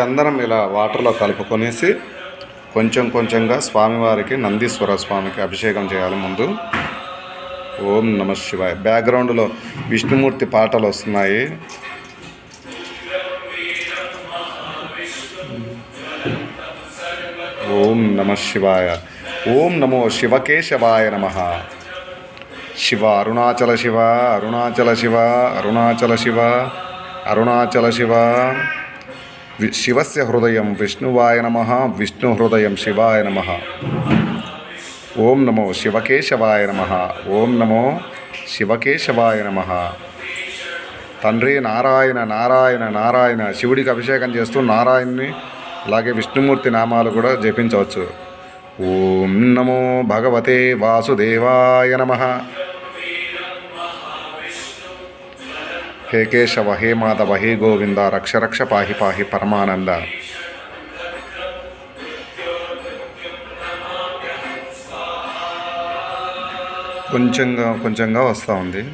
చందనం ఇలా వాటర్లో కలుపుకొనేసి కొంచెం కొంచెంగా స్వామివారికి నందీశ్వర స్వామికి అభిషేకం చేయాలి ముందు. ఓం నమ శివాయ. బ్యాక్గ్రౌండ్లో విష్ణుమూర్తి పాటలు వస్తున్నాయి. ఓం నమ శివాయ. ఓం నమో శివకేశవాయ నమ. శివ అరుణాచల శివ అరుణాచల శివ అరుణాచల శివ అరుణాచల శివ. శివస్య హృదయం విష్ణువాయ నమ విష్ణు హృదయం శివాయ నమ. ఓం నమో శివకేశవాయ నమ ఓం నమో శివకేశవాయ నమ. తండ్రి నారాయణ నారాయణ నారాయణ శివుడికి అభిషేకం చేస్తూ నారాయణ్ణి అలాగే విష్ణుమూర్తి నామాలు కూడా జపించవచ్చు. ఓం నమో భగవతే వాసుదేవాయ నమ. హే కేశవ హే మాధవ హే గోవింద రక్ష రక్ష పాహి పాహి పరమానంద. కొంచెంగా కొంచెంగా వస్తూ ఉంది.